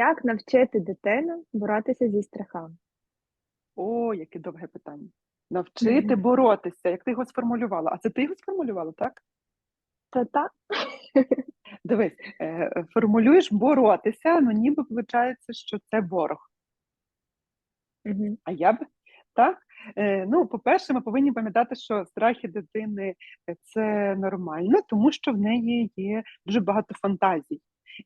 Як навчити дитину боротися зі страхами? О, яке довге питання. Навчити боротися, як ти його сформулювала. А це ти його сформулювала, так? Та так. Дивись, е, формулюєш боротися, ну ніби виходить, що це ворог. Мгм. А я б так? Е, Ну, по-перше, ми повинні пам'ятати, що страхи дитини е, це нормально, тому що в неї є дуже багато фантазій.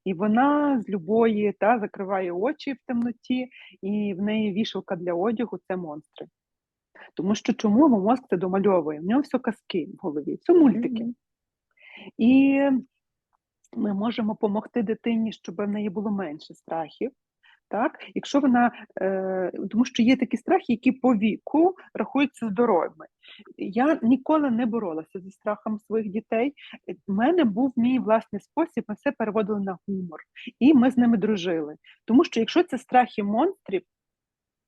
І вона з любої та закриває очі в темноті, і в неї вішалка для одягу це монстри. Тому що чому мозк це домальовує? В нього все казки в голові, це мультики. І ми можемо допомогти дитині, щоб в неї було менше страхів. Так? Якщо вона, е, тому що є такі страхи, які по віку рахуються здоровими. Я ніколи не боролася зі страхом своїх дітей. У мене був мій власний спосіб, ми все переводили на гумор, і ми з ними дружили. Тому що якщо це страхи монстрів,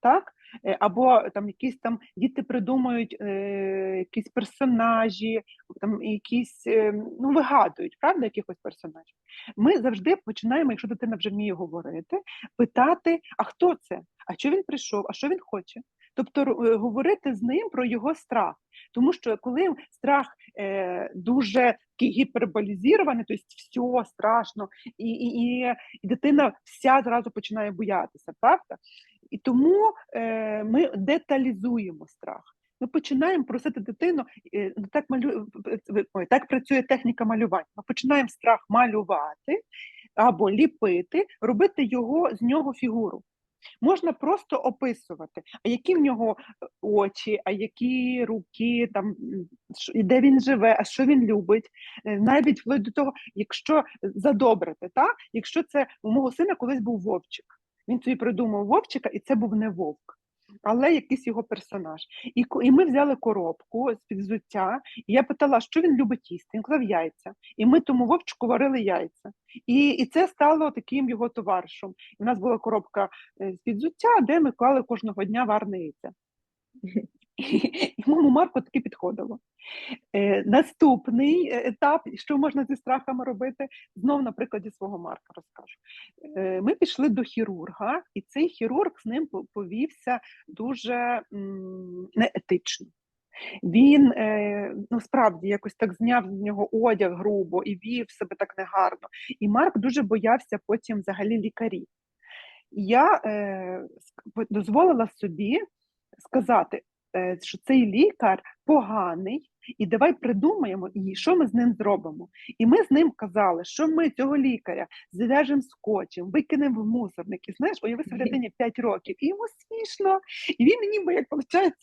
так? Е, Або там якісь там діти придумують е, якісь персонажі, там якісь е, ну вигадують, правда, якихось персонажів. Ми завжди починаємо, якщо дитина вже вміє говорити, питати: а хто це? А що він прийшов? А що він хоче? Тобто е, говорити з ним про його страх. Тому що коли страх е, дуже такий гіперболізований, тобто все страшно, і, і, і, дитина вся зразу починає боятися, правда? І тому е, ми деталізуємо страх. Ми починаємо просити дитину, е, ну, так малю... ой, так працює техніка малювання. Ми починаємо страх малювати або ліпити, робити його з нього фігуру. Можна просто описувати, а які в нього е, очі, а які руки, там, і де він живе, а що він любить. Е, Навіть до того, якщо задобрити, та? якщо це у мого сина колись був вовчик. Він собі придумав вовчика, і це був не вовк, але якийсь його персонаж. І, і ми взяли коробку з під взуття, і я питала, що він любить їсти. Він казав яйця. І ми тому вовчику варили яйця. І, і це стало таким його товаришем. І в нас була коробка е, з під взуття, де ми клали кожного дня варне яйця. І моєму Марку таки підходило. Е, наступний етап, що можна зі страхами робити, знов на прикладі свого Марка розкажу. Е, ми пішли до хірурга, і цей хірург з ним повівся дуже неетично. Він е, ну справді якось так зняв з нього одяг грубо і вів себе так негарно. І Марк дуже боявся потім взагалі лікарів. Я дозволила собі сказати, що цей лікар поганий, і давай придумаємо, і що ми з ним зробимо. І ми з ним казали, що ми цього лікаря зв'яжемо скотчем, викинемо в мусорник. І знаєш, уяви собі дитині 5 років, і йому смішно. І він ніби як виходить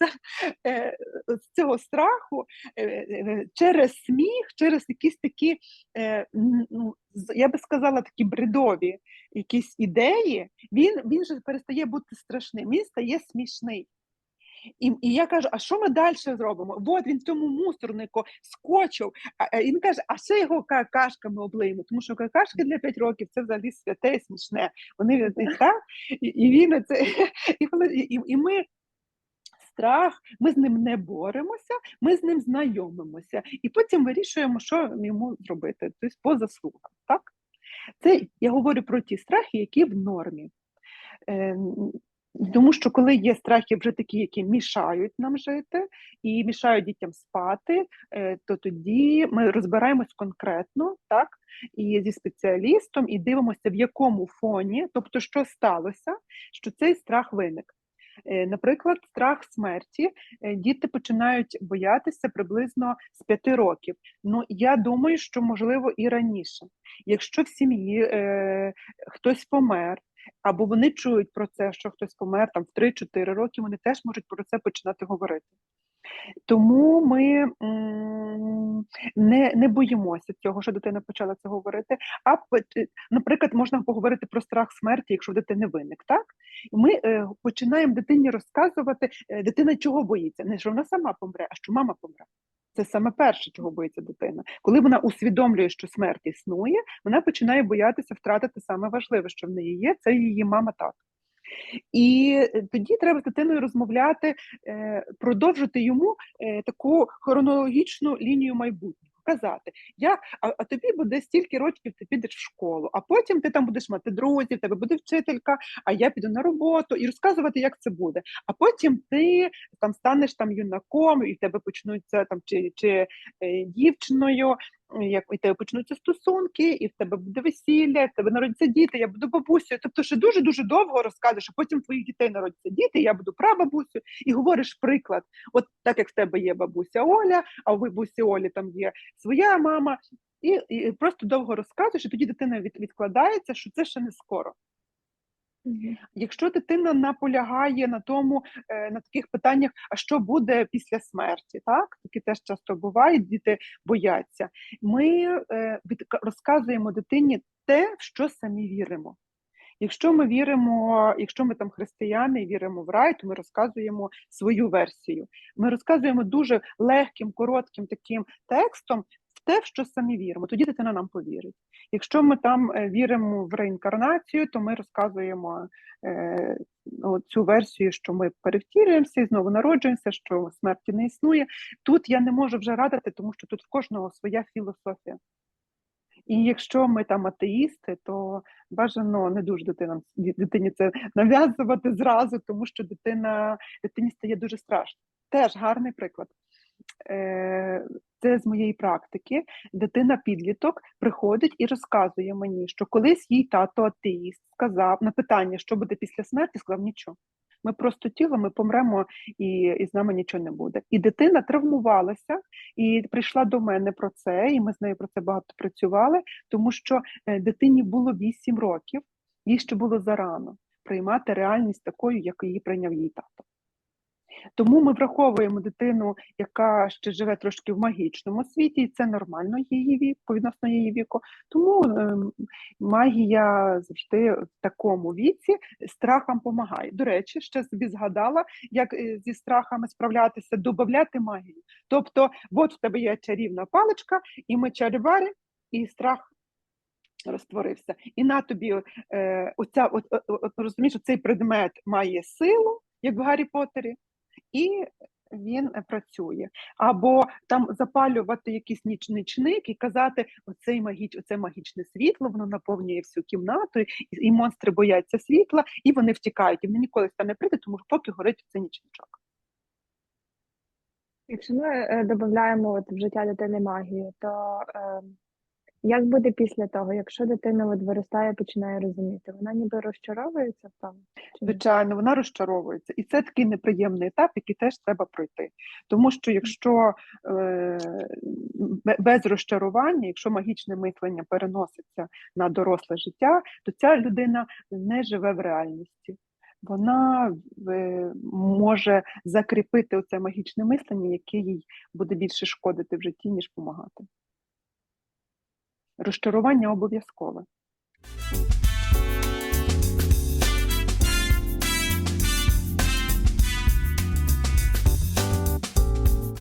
е, з цього страху е, е, через сміх, через якісь такі, е, ну, я би сказала, такі бредові якісь ідеї, він, він же перестає бути страшним, він стає смішний. І, і я кажу, а що ми далі зробимо? От він в цьому мусорнику скочив, а, а він каже, а ще його какашками облиємо, тому що какашки для 5 років це взагалі святе і смішне. Вони так, і, і він це і, і, і ми. Страх, ми з ним не боремося, ми з ним знайомимося, і потім вирішуємо, що йому зробити, тобто по заслугам. Так? Це я говорю про ті страхи, які в нормі. Тому що коли є страхи вже такі, які мішають нам жити і мішають дітям спати, е, то тоді ми розбираємось конкретно, так, і зі спеціалістом, і дивимося, в якому фоні, тобто, що сталося, що цей страх виник. Е, Наприклад, страх смерті е, діти починають боятися приблизно з п'яти років. Ну я думаю, що можливо і раніше. Якщо в сім'ї е, хтось помер, або вони чують про це, що хтось помер там в 3-4 роки, вони теж можуть про це починати говорити. Тому ми не, не боїмося цього, що дитина почала це говорити. А наприклад, можна поговорити про страх смерті, якщо в дитини виник, так? Ми е, починаємо дитині розказувати, е, дитина чого боїться, не що вона сама помре, а що мама помре. Це саме перше, чого боїться дитина. Коли вона усвідомлює, що смерть існує, вона починає боятися втратити саме важливе, що в неї є, це її мама тато. І е, тоді треба з дитиною розмовляти, е, продовжити йому е, таку хронологічну лінію майбутнього. Казати, як, а, а тобі буде стільки років, ти підеш в школу, а потім ти там будеш мати друзів, тебе буде вчителька, а я піду на роботу і розказувати, як це буде. А потім ти там станеш там юнаком, і в тебе почнуться там чи, чи е, дівчиною, як і тебе почнуться стосунки, і в тебе буде весілля, в тебе народяться діти, я буду бабусею. Тобто, ще дуже дуже довго розказуєш, а потім твоїх дітей народяться діти, я буду прабабусею, і говориш приклад. От так як в тебе є бабуся Оля, а у бабусі Олі там є своя мама, і, і просто довго розказуєш, і тоді дитина від, відкладається, що це ще не скоро. Якщо дитина наполягає на тому, е, на таких питаннях, а що буде після смерті, так такі теж часто бувають, діти бояться. Ми е, розказуємо дитині те, в що самі віримо. Якщо ми віримо, якщо ми там християни і віримо в рай, то ми розказуємо свою версію. Ми розказуємо дуже легким, коротким таким текстом те, в що самі віримо. Тоді дитина нам повірить. Якщо ми там е, віримо в реінкарнацію, то ми розказуємо е, цю версію, що ми перевтілюємося і знову народжуємося, що смерті не існує. Тут я не можу вже радити, тому що тут в кожного своя філософія. І якщо ми там атеїсти, то бажано не дуже дитинам дитині це нав'язувати зразу, тому що дитина дитині стає дуже страшно. Теж гарний приклад. Е, Це з моєї практики. Дитина-підліток приходить і розказує мені, що колись їй тато атеїст сказав на питання, що буде після смерті, сказав нічого. Ми просто тіло, ми помремо і, і з нами нічого не буде. І дитина травмувалася і прийшла до мене про це, і ми з нею про це багато працювали, тому що е, дитині було 8 років, їй ще було зарано приймати реальність такою, як її прийняв її тато. Тому ми враховуємо дитину, яка ще живе трошки в магічному світі, і це нормально її вік, відносно її віку. Тому е, магія завжди в такому віці страхам допомагає. До речі, ще собі згадала, як е, зі страхами справлятися, додати магію. Тобто, от в тебе є чарівна паличка, і ми чаріварі, і страх розтворився. І на тобі е, оця, от, от, от, розумієш, цей предмет має силу, як в Гаррі Поттері, і він е, працює. Або там запалювати якийсь ніч нічник і казати, оцей магіч, оце магічне світло, воно наповнює всю кімнату, і, і монстри бояться світла, і вони втікають. І вони ніколи сюди не прийде, тому що поки горить цей нічничок. Якщо ми е, додаємо в життя дитини магію, то е, як буде після того, якщо дитина от виростає, починає розуміти, вона ніби розчаровується ні? Звичайно, вона розчаровується. І це такий неприємний етап, який теж треба пройти. Тому що якщо е, без розчарування, якщо магічне мислення переноситься на доросле життя, то ця людина не живе в реальності. Вона е, може закріпити оце магічне мислення, яке їй буде більше шкодити в житті, ніж допомагати. Розчарування обов'язкове.